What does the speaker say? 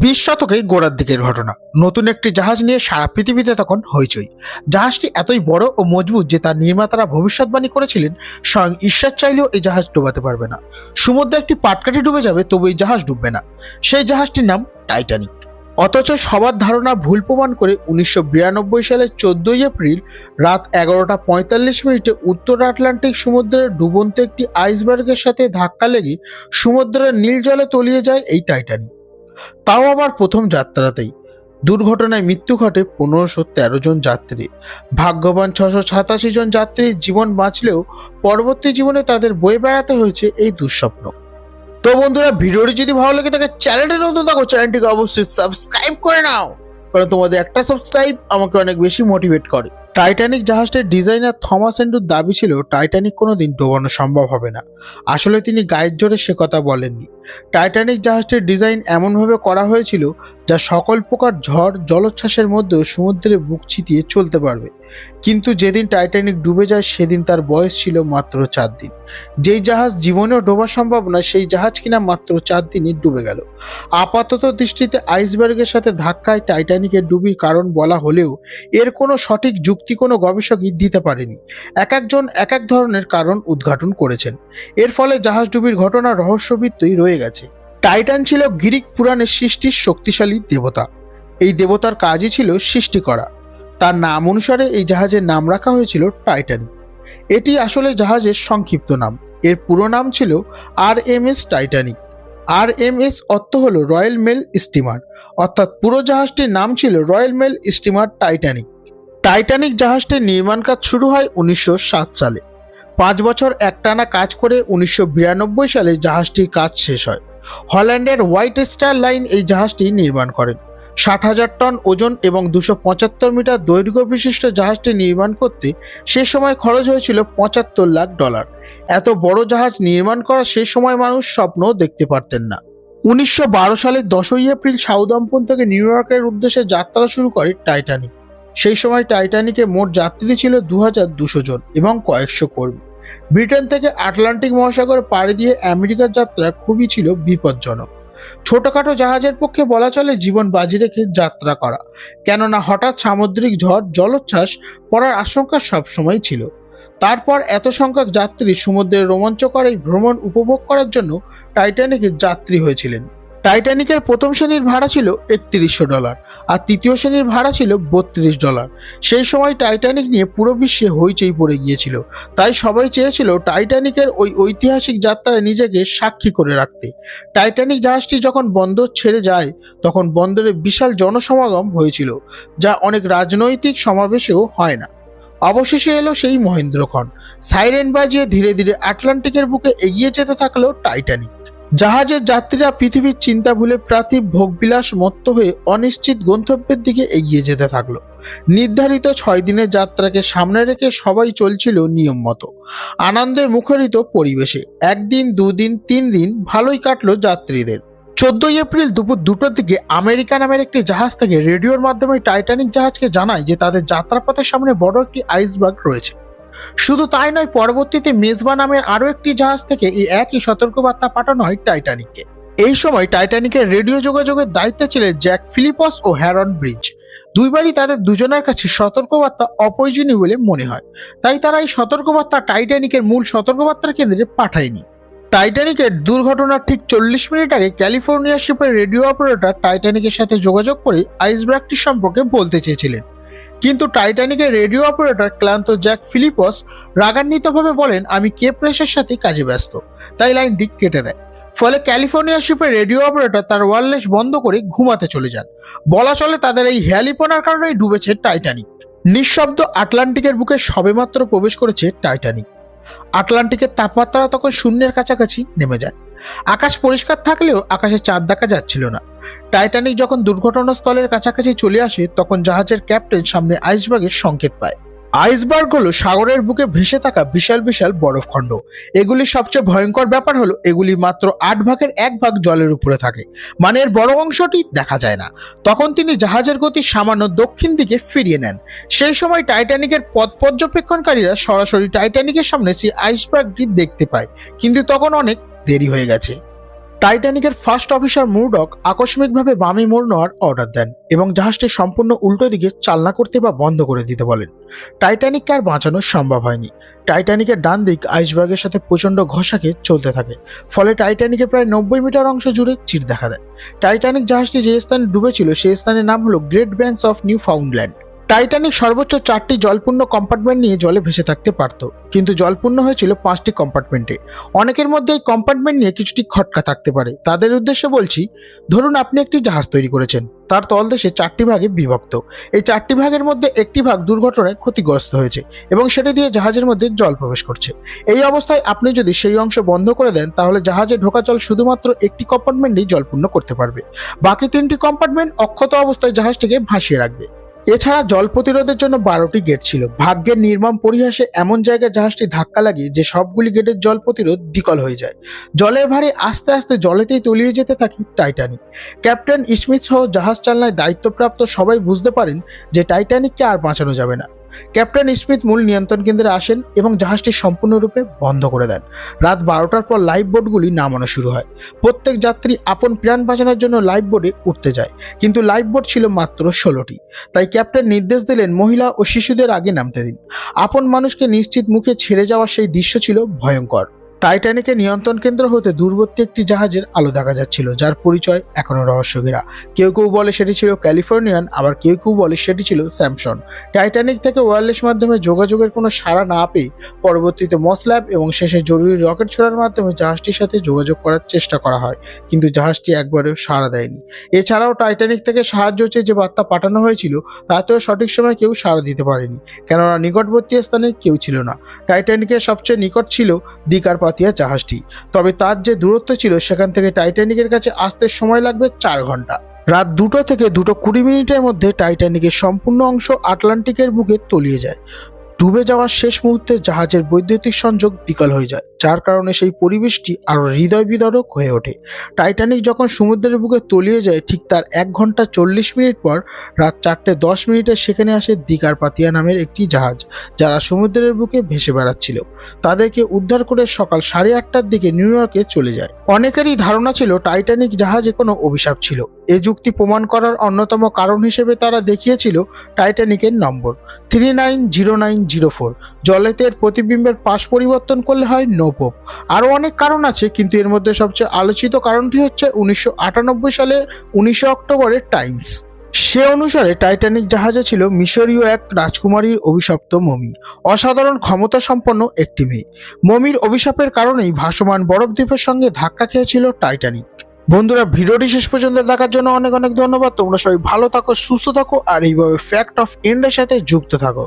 বিশ শতকের গোড়ার দিকের ঘটনা। নতুন একটি জাহাজ নিয়ে সারা পৃথিবীতে তখন হইচই। জাহাজটি এতই বড় ও মজবুত যে তার নির্মাতারা ভবিষ্যৎবাণী করেছিলেন, স্বয়ং ঈশ্বর চাইলেও এই জাহাজ ডুবাতে পারবে না। সমুদ্রে একটি পাটকাঠি ডুবে যাবে, তবু এই জাহাজ ডুববে না। সেই জাহাজটির নাম টাইটানিক। অথচ সবার ধারণা ভুল প্রমাণ করে উনিশশো বিরানব্বই সালের চোদ্দই এপ্রিল রাত এগারোটা পঁয়তাল্লিশ মিনিটে উত্তর আটলান্টিক সমুদ্রের ডুবন্ত একটি আইসবার্গের সাথে ধাক্কা লেগে সমুদ্রের নীল জলে তলিয়ে যায় এই টাইটানিক। তাও আবার প্রথম যাত্রাতেই। দুর্ঘটনায় মৃত্যু ঘটে পনেরোশো তেরো জন যাত্রী। ভাগ্যবান ছশো সাতাশি জন যাত্রীর জীবন বাঁচলেও পরবর্তী জীবনে তাদের বয়ে বেড়াতে হয়েছে এই দুঃস্বপ্ন। তো বন্ধুরা, ভিডিওটি যদি ভালো লাগে থাকে, চ্যানেলটি নতুন থাকো চ্যানেলটিকে অবশ্যই সাবস্ক্রাইব করে নাও। কারণ তোমাদের একটা সাবস্ক্রাইব আমাকে অনেক বেশি মোটিভেট করে। টাইটানিক জাহাজটির ডিজাইনার থমাস এন্ডুর দাবি ছিল টাইটানিক কোনো দিন ডোবানো সম্ভব হবে না। আসলে তিনি গায়ের জোরে সে কথা বলেননি। টাইটানিক জাহাজটির ডিজাইন এমনভাবে করা হয়েছিল, যা সকল প্রকার ঝড়, জলোচ্ছ্বাসের মধ্যেও সমুদ্রে বুক ছিটিয়ে চলতে পারবে। কিন্তু যেদিন টাইটানিক ডুবে যায়, সেদিন তার বয়স ছিল মাত্র চার দিন। যেই জাহাজ জীবনেও ডোবা সম্ভব নয়, সেই জাহাজ কিনা মাত্র চার দিনই ডুবে গেল। আপাতত দৃষ্টিতে আইসবার্গের সাথে ধাক্কায় টাইটানিকের ডুবির কারণ বলা হলেও, এর কোনো সঠিক যুক্তি কোনো গবেষকই দিতে পারেনি। এক একজন এক এক ধরনের কারণ উদ্ঘাটন করেছেন। এর ফলে জাহাজ ডুবির ঘটনা রহস্যবিত্তই রয়ে গেছে। টাইটান ছিল গ্রিক পুরাণের সৃষ্টির শক্তিশালী দেবতা। এই দেবতার কাজই ছিল সৃষ্টি করা। তার নাম অনুসারে এই জাহাজের নাম রাখা হয়েছিল টাইটানিক এটি আসলে জাহাজের সংক্ষিপ্ত নাম। এর পুরো নাম ছিল R M S Titanic. R M S অর্থ হল রয়্যাল মেল স্টিমার। অর্থাৎ পুরো জাহাজটির নাম ছিল royal mail steamer Titanic. Titanic জাহাজটির নির্মাণ কাজ শুরু হয় উনিশশো সাত সালে। পাঁচ বছর একটানা কাজ করে উনিশশো বিরানব্বই সালে জাহাজটির কাজ শেষ হয়। হল্যান্ডের হোয়াইট স্টার লাইন এই জাহাজটি নির্মাণ করেন। ষাট হাজার টন ওজন এবং দুশো পঁচাত্তর মিটার দৈর্ঘ্য বিশিষ্ট জাহাজটি নির্মাণ করতে সে সময় খরচ হয়েছিল পঁচাত্তর লাখ ডলার। এত বড় জাহাজ নির্মাণ করা সে সময় মানুষ স্বপ্ন দেখতে পারতেন না। উনিশশো বারো সালের দশই এপ্রিল সাউদাম্পন থেকে নিউ ইয়র্কের উদ্দেশ্যে যাত্রা শুরু করে টাইটানিক। সেই সময় টাইটানিকে মোট যাত্রী ছিল দু হাজার দুশো জন এবং কয়েকশো কর্মী। ব্রিটেন থেকে আটলান্টিক মহাসাগর পাড়ি দিয়ে আমেরিকার যাত্রা খুবই ছিল বিপজ্জনক। ছোটখাটো জাহাজের পক্ষে বলা চলে জীবন বাজি রেখে যাত্রা করা, কেননা হঠাৎ সামুদ্রিক ঝড়, জলোচ্ছ্বাস পড়ার আশঙ্কা সবসময় ছিল। তারপর এত সংখ্যক যাত্রী সমুদ্রের রোমাঞ্চকর এই ভ্রমণ উপভোগ করার জন্য টাইটানিকের যাত্রী হয়েছিলেন। টাইটানিকের প্রথম শ্রেণির ভাড়া ছিল একত্রিশশো ডলার। আর তৃতীয় শ্রেণির ভাড়া ছিল বত্রিশ ডলার। সেই সময় টাইটানিক নিয়ে পুরো বিশ্বে হইচই পড়ে গিয়েছিল। তাই সবাই চেয়েছিল টাইটানিকের ওই ঐতিহাসিক যাত্রায় নিজেকে সাক্ষী করে রাখতে। টাইটানিক জাহাজটি যখন বন্দর ছেড়ে যায়, তখন বন্দরে বিশাল জনসমাগম হয়েছিল, যা অনেক রাজনৈতিক সমাবেশেও হয় না। অবশেষে এলো সেই মহেন্দ্রক্ষণ। সাইরেন বাজিয়ে ধীরে ধীরে আটলান্টিকের বুকে এগিয়ে যেতে থাকল টাইটানিক জাহাজের যাত্রীরা পৃথিবীর চিন্তা ভুলে প্রাতি ভোগবিলাস মত্ত হয়ে অনিশ্চিত গন্তব্যের দিকে এগিয়ে যেতে থাকল। নির্ধারিত ছয় দিনের যাত্রাকে সামনে রেখে সবাই চলছিল নিয়ম মতো। আনন্দে মুখরিত পরিবেশে। একদিন, দুদিন তিন দিন ভালোই কাটলো যাত্রীদের। চোদ্দই এপ্রিল দুপুর দুটোর দিকে আমেরিকা নামের একটি জাহাজ থেকে রেডিওর মাধ্যমে টাইটানিক জাহাজকে জানায় যে তাদের যাত্রাপথের সামনে বড় একটি আইসবার্গ রয়েছে। শুধু তাই নয়, পরবর্তীতে মেজবা নামের আরও একটি জাহাজ থেকে এই একই সতর্কবার্তা পাঠানো হয় টাইটানিককে। এই সময় টাইটানিকের রেডিও যোগাযোগের দায়িত্বে ছিলেন জ্যাক ফিলিপস ও হ্যারন ব্রিজ। দুইবারই তাদের দুজনের কাছে সতর্কবার্তা অপ্রয়োজনীয় বলে মনে হয়। তাই তারা এই সতর্কবার্তা টাইটানিকের মূল সতর্কবার্তার কেন্দ্রে পাঠায়নি। টাইটানিকের দুর্ঘটনার ঠিক চল্লিশ মিনিট আগে ক্যালিফোর্নিয়া শিপের রেডিও অপারেটর টাইটানিকের সাথে যোগাযোগ করে আইসব্র্যাকটি সম্পর্কে বলতে চেয়েছিলেন। কিন্তু টাইটানিকের রেডিও অপারেটর ক্লান্ত জ্যাক ফিলিপস রাগান্বিতভাবে বলেন, আমি কে প্রেসের সাথে কাজে ব্যস্ত? তাই লাইনটি কেটে দেয়। ফলে ক্যালিফোর্নিয়া শিপের রেডিও অপারেটর তার ওয়ারলেস বন্ধ করে ঘুমাতে চলে যান। বলা চলে তাদের এই হেয়ালিপনার কারণেই ডুবেছে টাইটানিক নিঃশব্দ আটলান্টিকের বুকে সবেমাত্র প্রবেশ করেছে টাইটানিক আটলান্টিকের তাপমাত্রা তখন শূন্যের কাছাকাছি নেমে যায়। আকাশ পরিষ্কার থাকলেও আকাশে চাঁদ দেখা যাচ্ছিল না। টাইটানিক যখন দুর্ঘটনাস্থলের কাছাকাছি চলে আসে, তখন জাহাজের ক্যাপ্টেন সামনে আইসবার্গের সংকেত পায়। আইসবার্গ হলো সাগরের বুকে ভেসে থাকা বিশাল বিশাল বরফখণ্ড এগুলির সবচেয়ে ভয়ঙ্কর ব্যাপার হলো, এগুলি মাত্র আট ভাগের এক ভাগ জলের উপরে থাকে। মানে এর বড় অংশটি দেখা যায় না। তখন তিনি জাহাজের গতি সামান্য দক্ষিণ দিকে ফিরিয়ে নেন। সেই সময় টাইটানিকের পথ পর্যবেক্ষণকারীরা সরাসরি টাইটানিকের সামনে সেই আইসবার্গটি দেখতে পায়। কিন্তু তখন অনেক দেরি হয়ে গেছে। টাইটানিকের ফার্স্ট অফিসার মুরডক আকস্মিকভাবে বামে মোড় নেওয়ার অর্ডার দেন এবং জাহাজটি সম্পূর্ণ উল্টো দিকে চালনা করতে বা বন্ধ করে দিতে বলেন। টাইটানিককে আর বাঁচানো সম্ভব হয়নি। টাইটানিকের ডান দিক আইসবার্গের সাথে প্রচণ্ড ঘষাকে চলতে থাকে, ফলে টাইটানিকের প্রায় নব্বই মিটার অংশ জুড়ে চির দেখা দেয়। টাইটানিক জাহাজটি যে স্থানে ডুবেছিল, সেই স্থানের নাম হলো great banks of Newfoundland Titanic সর্বোচ্চ চারটি জলপূর্ণ কম্পার্টমেন্ট নিয়ে জলে ভেসে থাকতে পারত, কিন্তু জলপূর্ণ হয়েছিল পাঁচটি কম্পার্টমেন্টে। অনেকের মধ্যে এই কম্পার্টমেন্ট নিয়ে কিছুটি খটকা থাকতে পারে। তাদের উদ্দেশ্যে বলছি, ধরুন আপনি একটি জাহাজ তৈরি করেছেন, তার তলদেশে চারটি ভাগে বিভক্ত। এই চারটি ভাগের মধ্যে একটি ভাগ দুর্ঘটনায় ক্ষতিগ্রস্ত হয়েছে এবং সেটা দিয়ে জাহাজের মধ্যে জল প্রবেশ করছে। এই অবস্থায় আপনি যদি সেই অংশ বন্ধ করে দেন, তাহলে জাহাজে ঢোকা জল শুধুমাত্র একটি কম্পার্টমেন্টেই জলপূর্ণ করতে পারবে। বাকি তিনটি কম্পার্টমেন্ট অক্ষত অবস্থায় জাহাজটিকে ভাসিয়ে রাখবে। এছাড়া জল প্রতিরোধের জন্য বারোটি গেট ছিল। ভাগ্যের নির্মম পরিহাসে এমন জায়গায় জাহাজটি ধাক্কা লাগে যে সবগুলি গেটের জল প্রতিরোধ বিকল হয়ে যায়। জলের ভারে আস্তে আস্তে জলেতেই তলিয়ে যেতে থাকে টাইটানিক ক্যাপ্টেন স্মিথ সহ জাহাজ চালনায় দায়িত্বপ্রাপ্ত সবাই বুঝতে পারেন যে টাইটানিককে আর বাঁচানো যাবে না। ক্যাপ্টেন স্মিথ মূল নিয়ন্ত্রণ কেন্দ্রে আসেন এবং জাহাজটি সম্পূর্ণরূপে বন্ধ করে দেন। রাত বারোটার পর লাইফ বোটগুলি নামানো শুরু হয়। প্রত্যেক যাত্রী আপন প্রাণ বাঁচানোর জন্য লাইফ বোটে উঠতে যায়, কিন্তু লাইফ বোট ছিল মাত্র ষোলোটি। তাই ক্যাপ্টেন নির্দেশ দিলেন মহিলা ও শিশুদের আগে নামতে দিন। আপন মানুষকে নিশ্চিত মুখে ছেড়ে যাওয়ার সেই দৃশ্য ছিল ভয়ঙ্কর। টাইটানিকের নিয়ন্ত্রণ কেন্দ্র হতে দূরবর্তী একটি জাহাজের আলো দেখা যাচ্ছিল, যার পরিচয় এখনও রহস্যঘেরা। কেউ কেউ বলে সেটি ছিল ক্যালিফোর্নিয়ান, আবার কেউ কেউ বলে সেটি ছিল স্যামসন। টাইটানিক থেকে ওয়্যারলেস মাধ্যমে যোগাযোগের কোনো সাড়া না পেয়ে পরবর্তীতে মসল্যাব এবং শেষে জরুরি রকেট ছোড়ার মাধ্যমে জাহাজটির সাথে যোগাযোগ করার চেষ্টা করা হয়, কিন্তু জাহাজটি একবারেও সাড়া দেয়নি। এছাড়াও টাইটানিক থেকে সাহায্য চেয়ে যে বার্তা পাঠানো হয়েছিল, তাতেও সঠিক সময় কেউ সাড়া দিতে পারেনি, কেননা নিকটবর্তী স্থানে কেউ ছিল না। টাইটানিকের সবচেয়ে নিকট ছিল দিকারপাতিয়া জাহাজটি। তবে তার যে দূরত্ব ছিল, সেখান থেকে টাইটানিকের কাছে আসতে সময় লাগবে চার ঘণ্টা। রাত দুটো থেকে দুটো কুড়ি মিনিটের মধ্যে টাইটানিকের সম্পূর্ণ অংশ আটলান্টিকের বুকে তলিয়ে যায়। ডুবে যাওয়ার শেষ মুহূর্তে জাহাজের বৈদ্যুতিক সংযোগ বিকল হয়ে যায়। যার কারণে সেই পরিবেশটি আরও হৃদয় বিদারক হয়ে ওঠে। টাইটানিক যখন সমুদ্রের বুকে তলিয়ে যায়, ঠিক তার এক ঘণ্টা চল্লিশ মিনিট পর রাত চারটে দশ মিনিটে সেখানে আসে দিকার পাতিয়া নামের একটি জাহাজ, যারা সমুদ্রের বুকে ভেসে বেড়াচ্ছিল। তাদেরকে উদ্ধার করে সকাল সাড়ে আটটার দিকে নিউ ইয়র্কে চলে যায়। অনেকেরই ধারণা ছিল টাইটানিক জাহাজে কোনো অভিশাপ ছিল। এ যুক্তি প্রমাণ করার অন্যতম কারণ হিসেবে তারা দেখিয়েছিল টাইটানিকের নম্বর। Three nine zero nine zero four জলেতের প্রতিবিম্বের পাশ পরিবর্তন করলে হয় নোপোপ আরও অনেক কারণ আছে, কিন্তু এর মধ্যে সবচেয়ে আলোচিত কারণটি হচ্ছে উনিশশো আটানব্বই সালে উনিশে অক্টোবরের টাইমস। সে অনুসারে টাইটানিক জাহাজে ছিল মিশরীয় এক রাজকুমারীর অভিশপ্ত মমি অসাধারণ ক্ষমতা সম্পন্ন একটি মেয়ে। মমির অভিশাপের কারণেই ভাসমান বরফ দ্বীপের সঙ্গে ধাক্কা খেয়েছিল টাইটানিক। বন্ধুরা, ভিডিওটি শেষ পর্যন্ত দেখার জন্য অনেক অনেক ধন্যবাদ। তোমরা সবাই ভালো থাকো, সুস্থ থাকো, আর এইভাবে ফ্যাক্ট অফ ইন্ডের সাথে যুক্ত থাকো।